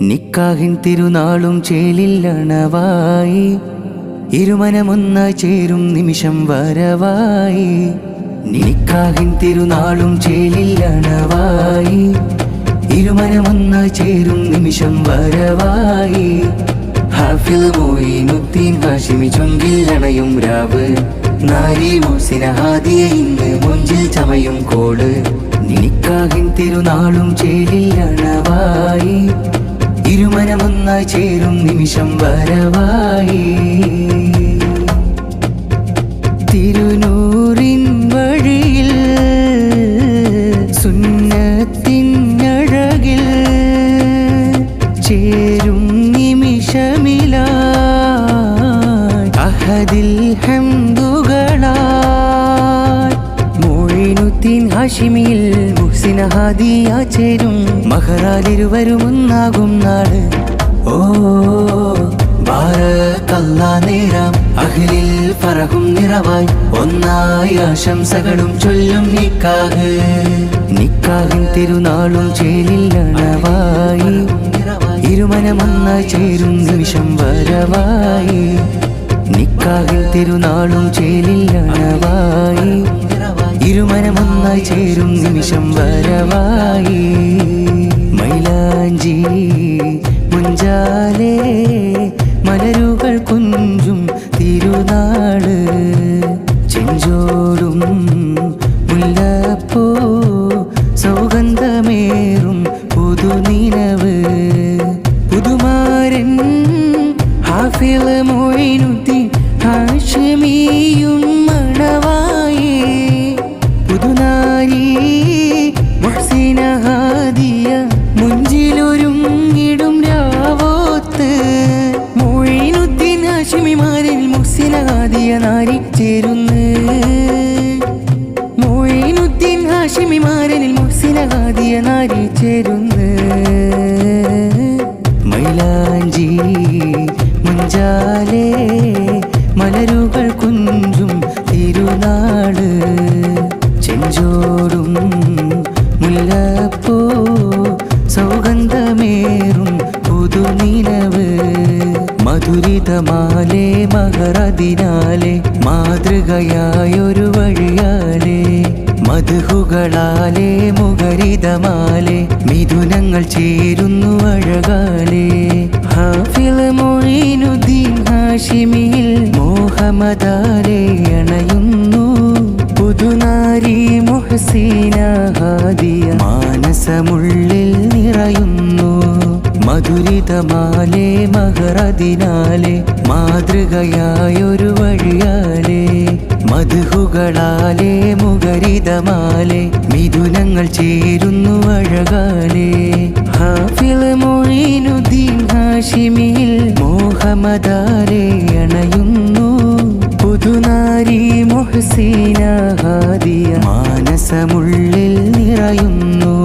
നിക്കാഹിൻ തിരുനാളും ചേലില്ലണവായി ഇരുമനമൊന്നായി ചേരും നിമിഷം വരവായി. നിക്കാഹിൻ തിരുനാളും ചേലില്ലണവായി ഇരുമനമൊന്നായി ചേരും നിമിഷം വരവായി. ഹാഫിൽ മോയിനുദ്ദീൻ ഹാഷിമി ചുങ്കിൽ അണയും രാവ്. മുഞ്ചിൽ ചമയും കോൾ. നിക്കാഹിൻ തിരുനാളും ചേലില്ലണവായി ഇരുമനമൊന്നായി ചേരും നിമിഷം വരവായി. തിരുനൂറിൻ വഴിയിൽ സുന്നത്തിനഴകിൽ ചേരും നിമിഷമിലായി അഹദിൽ ഹംദുകളായി ഹാഷിമിയിൽ മുഹ്സിന ഹാദിയ ചേരും മഹറാലിരുവരും ഒന്നാകും നാട്. ഓ ബാരക്കല്ലാ നേരം. അഖിലിൽ പറകും നിറവായി. ഒന്നായി ആശംസകളും ചൊല്ലും നിക്കാഹ്. നിക്കാഹിൻ തിരുനാളും ചേരില്ലണവായി ഇരുമനമൊന്നായി ചേരും നിമിഷം വരവായി. നിക്കാഹിൻ തിരുനാളും ചേലില്ലണവായി ഇരുമനമൊന്നായി ചേരും നിമിഷം വരവായി. മൈലാഞ്ചി മുഞ്ചാലേ മലരുകൾ കുഞ്ചും തിരുനാൾ. ചെഞ്ചോടും ഹാദിയ നാരി ചേരുന്ന് ഹാഷിമിമാരനിൽ മാരനിൽ ഹാദിയ നാരി ചേരുന്ന് മൈലാഞ്ചി മുഞ്ചാലേ മലരുകൾ കുഞ്ചും തിരുനാട് ചെഞ്ചോടും മുല്ലപ്പൂ മധുരിതമാലേ മഹറതിനാലെ മാതൃകയായൊരു വഴിയാലേ മധുഹുകളാലേ മുഖരിതമാലെ മിഥുനങ്ങൾ ചേരുന്നു അഴകാലേ ഹാഫിൽ മൊഴിനുദ്ദീൻ ഹാഷിമിയിൽ മോഹമദാലെ അണയുന്നു. പുതുനാരി മുഹസീന ഹാദിയ മാനസമുള്ളിൽ നിറയുന്നു. മധുരിതമാലെ മഹറതിനാലെ മാതൃകയായൊരു വഴിയാലേ. മധുഹുകളാലേ മുഖരിതമാലെ മിഥുനങ്ങൾ ചേരുന്നു അഴകാലേ. ഹാഫിൽ മൊഴിനുദ്ദീൻ ഹാഷിമിയിൽ മോഹമദാലെ അണയുന്നു. പുതുനാരി മുഹസീന ഹാദിയ മാനസമുള്ളിൽ നിറയുന്നു.